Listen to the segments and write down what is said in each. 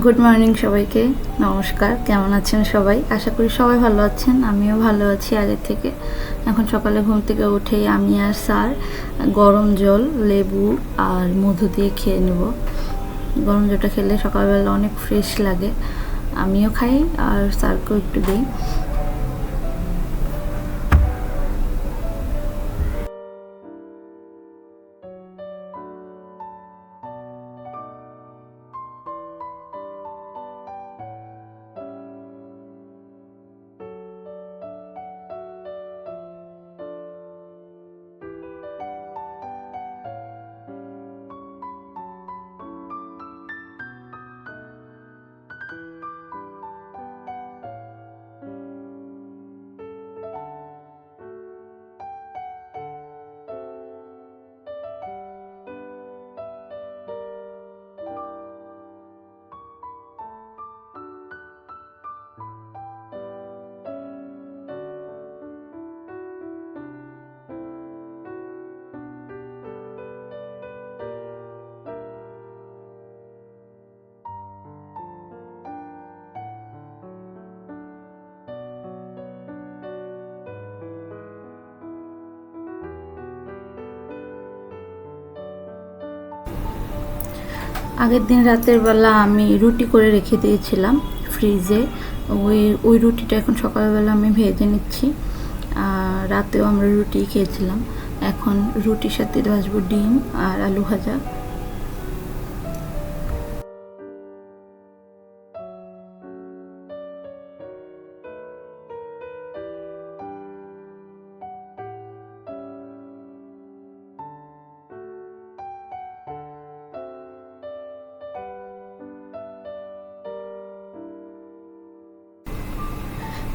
Good morning সবাইকে, নমস্কার, কেমন আছেন সবাই? আশা করি সবাই ভালো আছেন, আমিও ভালো আছি আগের থেকে। এখন সকালে ঘুম থেকে উঠেই আমি আর স্যার গরম জল, লেবু আর মধু দিয়ে খেয়ে নেব। গরম জলটা খেলে সকালবেলা অনেক ফ্রেশ লাগে। আমিও খাই আর স্যারকেও একটু দিই। আগের দিন রাতের বেলা আমি রুটি করে রেখে দিয়েছিলাম ফ্রিজে। ওই ওই রুটিটা এখন সকালবেলা আমি ভেজে নিচ্ছি। রাতেও আমরা রুটি খেয়েছিলাম। এখন রুটির সাথে ভাজবো ডিম আর আলু ভাজা।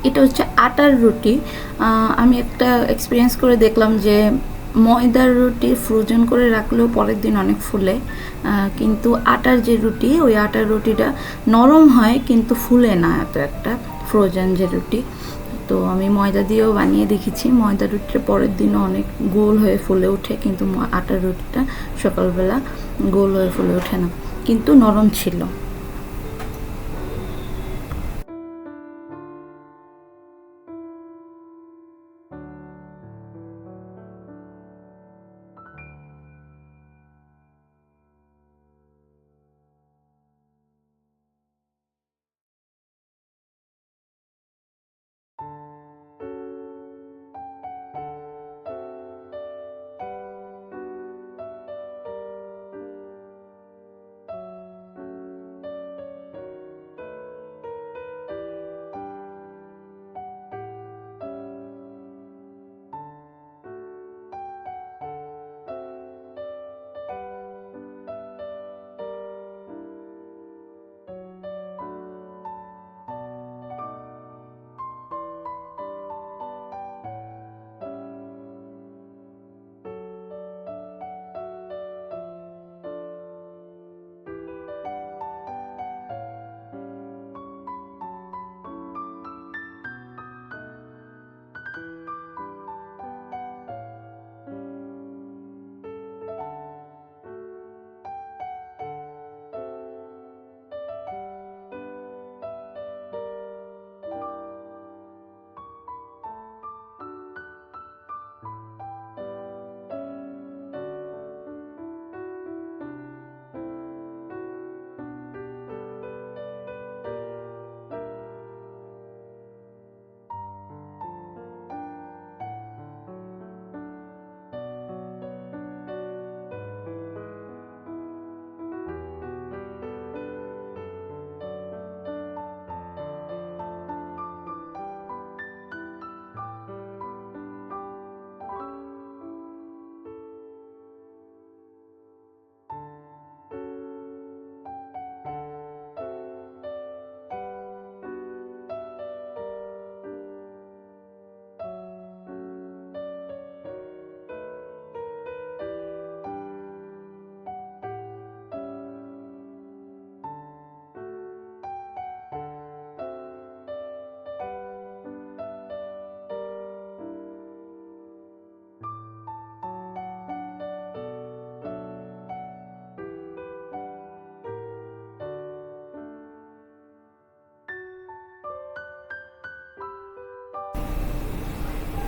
এটা হচ্ছে আটার রুটি। আমি একটা এক্সপিরিয়েন্স করে দেখলাম যে ময়দার রুটি ফ্রোজেন করে রাখলেও পরের দিন অনেক ফুলে। কিন্তু আটার যে রুটি, ওই আটার রুটিটা নরম হয় কিন্তু ফুলে না এত একটা ফ্রোজেন যে রুটি। তো আমি ময়দা দিয়েও বানিয়ে দেখেছি। ময়দা রুটিটা পরের দিনও অনেক গোল হয়ে ফুলে ওঠে কিন্তু আটার রুটিটা সকালবেলা গোল হয়ে ফুলে ওঠে না। কিন্তু নরম ছিল।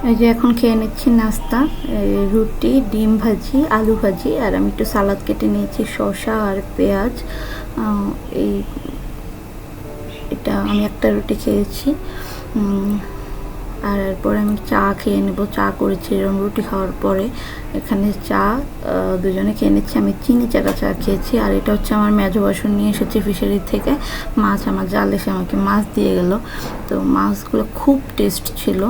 এই যে এখন খেয়ে নিচ্ছি নাস্তা রুটি, ডিম ভাজি, আলু ভাজি, আর আমি একটু সালাদ কেটে নিয়েছি, শসা আর পেঁয়াজ। এই, এটা আমি একটা রুটি খেয়েছি। আর এরপরে আমি চা খেয়ে নেব। চা করেছি এরকম রুটি খাওয়ার পরে এখানে চা দুজনে খেয়ে নিচ্ছি। আমি চিনি চাকা চা খেয়েছি আর এটা হচ্ছে আমার মেজো বাসন নিয়ে এসেছি ফিশারি থেকে। মাছ, আমার জাল এসে আমাকে মাছ দিয়ে গেল। তো মাছগুলো খুব টেস্ট ছিল,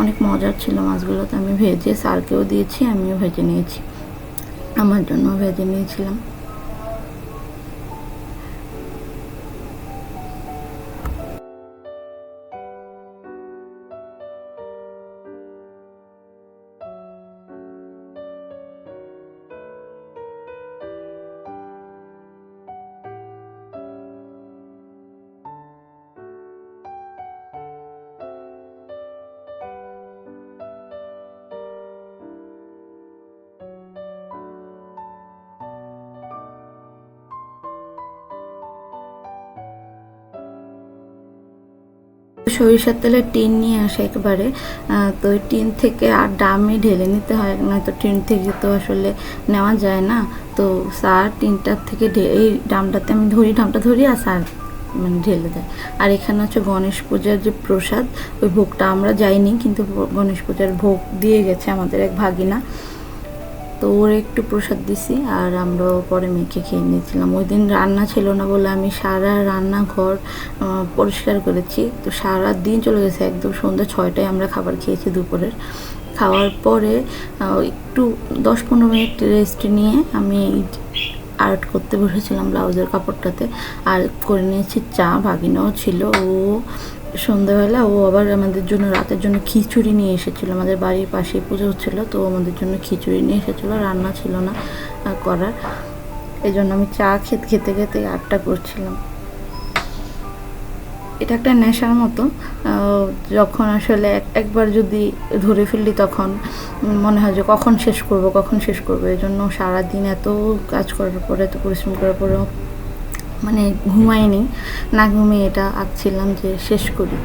অনেক মজার ছিল মাছগুলো তো আমি ভেজে স্যারকেও দিয়েছি, আমিও ভেজে নিয়েছি। আমার জন্য ভেজে নিয়েছিলাম। সরিষার তেলের টিন নিয়ে আসে একবারে তো ওই টিন থেকে আর ডামে ঢেলে নিতে হয়, নয়তো টিন থেকে তো আসলে নেওয়া যায় না। তো সার টিনটার থেকে এই ডামটাতে আমি ধরি ডামটা ধরি আর সার মানে ঢেলে দেয়। আর এখানে হচ্ছে গণেশ পূজার যে প্রসাদ, ওই ভোগটা আমরা যাইনি, কিন্তু গণেশ পূজার ভোগ দিয়ে গেছে আমাদের এক ভাগিনা। তো ওর একটু প্রসাদ দিছি আর আমরাও পরে মেখে খেয়ে নিয়েছিলাম। ওই দিন রান্না ছিল না বলে আমি সারা রান্নাঘর পরিষ্কার করেছি। তো সারা দিন চলে গেছে, একদম সন্ধ্যা ছয়টায় আমরা খাবার খেয়েছি দুপুরের। খাওয়ার পরে একটু দশ পনেরো মিনিট রেস্ট নিয়ে আমি আর্ট করতে বসেছিলাম ব্লাউজের কাপড়টাতে। আর করে নিয়েছি চা, ভাগিনাও ছিল, ও সন্ধ্যাবেলা ও আবার আমাদের জন্য রাতের জন্য খিচুড়ি নিয়ে এসেছিল। আমাদের বাড়ির পাশে পুজো হচ্ছিল, তো আমাদের জন্য খিচুড়ি নিয়ে এসেছিল, রান্না ছিল না করার। এই জন্য আমি চা খেতে খেতে খেতে আটটা করছিলাম। এটা একটা নেশার মতো যখন আসলে এক- একবার যদি ধরে ফেললি তখন মনে হয় যে কখন শেষ করব, কখন শেষ করব? এই জন্য সারাদিন এত কাজ করার পরে, এত পরিশ্রম করার পরেও মানে ঘুমাইনি না ঘুমিয়ে এটা আঁকছিলাম যে শেষ করি।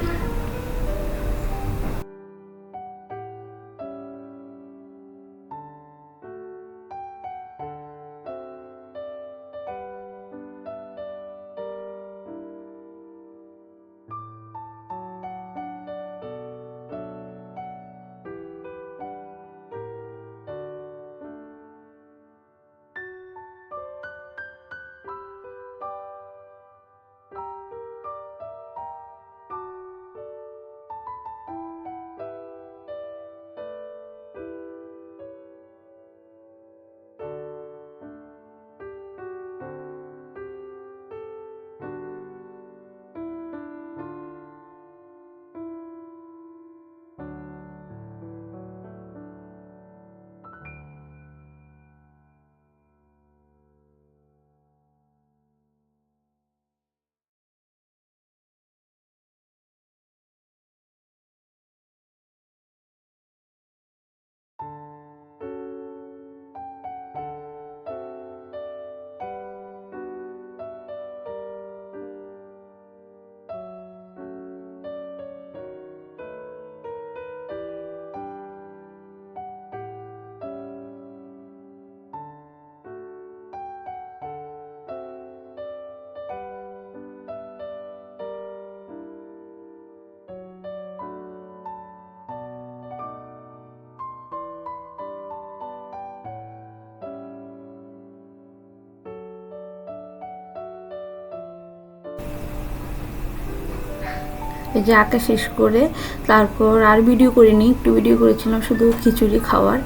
এই যে আঁকা শেষ করে তারপর আর ভিডিও করিনি, একটু ভিডিও করেছিলাম শুধু খিচুড়ি খাওয়ার।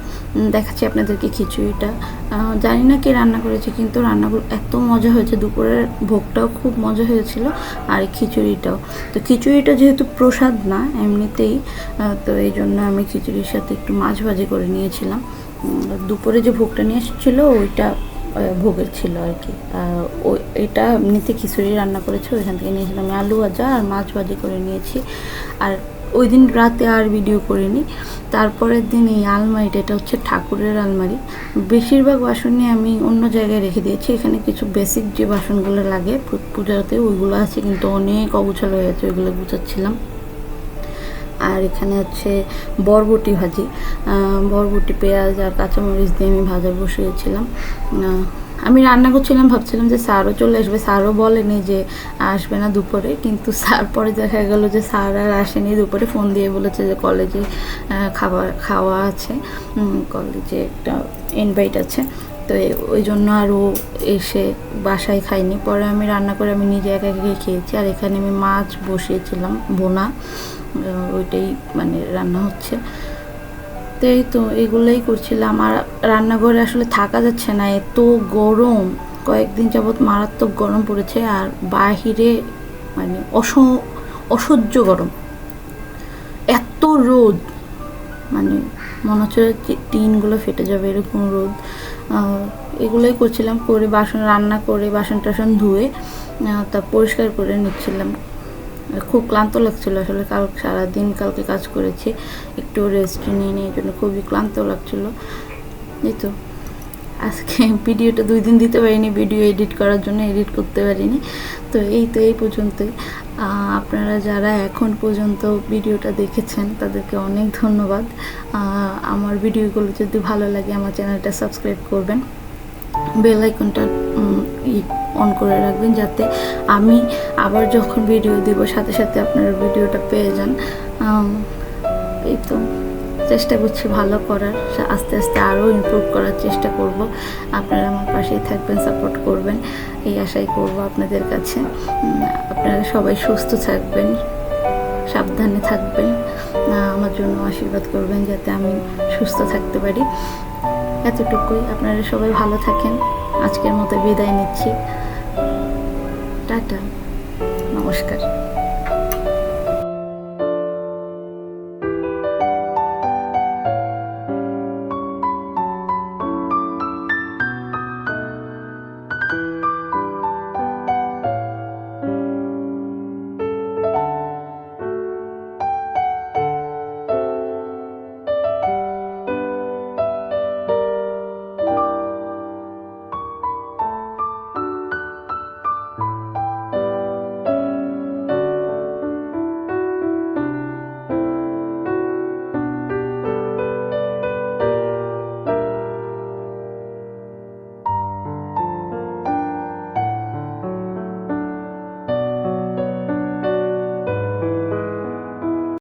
দেখাচ্ছি আপনাদেরকে খিচুড়িটা। জানি না কে রান্না করেছে, কিন্তু রান্নাগুলো এত মজা হয়েছে, দুপুরের ভোগটাও খুব মজা হয়েছিল আর খিচুড়িটাও। তো খিচুড়িটা যেহেতু প্রসাদ না, এমনিতেই তো এই জন্য আমি খিচুড়ির সাথে একটু মাছ ভাজি করে নিয়েছিলাম। দুপুরে যে ভোগটা নিয়ে এসেছিল, ওইটা ভোগের ছিল আর কি। ওই এটা এমনিতে খিচুড়ি রান্না করেছে, ওইখান থেকে নিয়েছিলাম আলু ভাজা আর মাছ ভাজি করে নিয়েছি। আর ওই দিন রাতে আর ভিডিও করিনি। তারপরের দিন এই আলমারিটা, এটা হচ্ছে ঠাকুরের আলমারি। বেশিরভাগ বাসনই আমি অন্য জায়গায় রেখে দিয়েছি, এখানে কিছু বেসিক যে বাসনগুলো লাগে পূজাতে ওইগুলো আছে, কিন্তু অনেক অগুছালো হয়ে আছে, ওইগুলো গুছাচ্ছিলাম। আর এখানে হচ্ছে বরবটি ভাজি। বরবটি, পেঁয়াজ আর কাঁচামরিচ দিয়ে আমি ভাজা বসিয়েছিলাম। আমি রান্না করছিলাম, ভাবছিলাম যে স্যারও চলে আসবে। স্যারও বলেনি যে আসবে না দুপুরে, কিন্তু স্যার পরে দেখা গেল যে স্যার আর আসেনি দুপুরে। ফোন দিয়ে বলেছে যে কলেজে খাবার, খাওয়া আছে। কলেজে একটা ইনভাইট আছে। তো ওই জন্য আর ও এসে বাসায় খাইনি পরে আমি রান্না করে আমি নিজে একা একা খেয়েছি। আর এখানে আমি মাছ বসিয়েছিলাম বোনা ওইটাই মানে রান্না হচ্ছে। তো এই তো এগুলোই করছিলাম। আর রান্নাঘরে আসলে থাকা যাচ্ছে না, এত গরম। কয়েকদিন যাবৎ মারাত্মক গরম পড়েছে আর বাহিরে মানে অস অসহ্য গরম। এত রোদ। মানে মনে হচ্ছে টিনগুলো ফেটে যাবে, এরকম রোদ। এগুলোই করছিলাম, করে বাসন রান্না করে বাসন টাসন ধুয়ে তা পরিষ্কার করে নিচ্ছিলাম। খুব ক্লান্ত লাগছিল আসলে। কাল সারাদিন কালকে কাজ করেছি, একটু রেস্ট নিয়ে নিয়ে জন্য খুবই ক্লান্ত লাগছিল। এই তো, আজকে ভিডিওটা দুই দিন দিতে পারিনি, ভিডিও এডিট করার জন্য এডিট করতে পারিনি। তো এই তো, এই পর্যন্তই। আপনারা যারা এখন পর্যন্ত ভিডিওটা দেখেছেন, তাদেরকে অনেক ধন্যবাদ। আমার ভিডিওগুলো যদি ভালো লাগে, আমার চ্যানেলটা সাবস্ক্রাইব করবেন। বেল আইকনটা অন করে রাখবেন যাতে আমি আবার যখন ভিডিও দিব, সাথে সাথে আপনারা ভিডিওটা পেয়ে যান। এই তো চেষ্টা করছি ভালো করার। আস্তে আস্তে আরও ইমপ্রুভ করার চেষ্টা করব। আপনারা আমার পাশেই থাকবেন সাপোর্ট করবেন। এই আশাই করব আপনাদের কাছে। আপনারা সবাই সুস্থ থাকবেন, সাবধানে থাকবেন। আমার জন্য আশীর্বাদ করবেন যাতে আমি সুস্থ থাকতে পারি। এতটুকুই। আপনারা সবাই ভালো থাকেন। আজকের মতো বিদায় নিচ্ছি। টাটা। নমস্কার।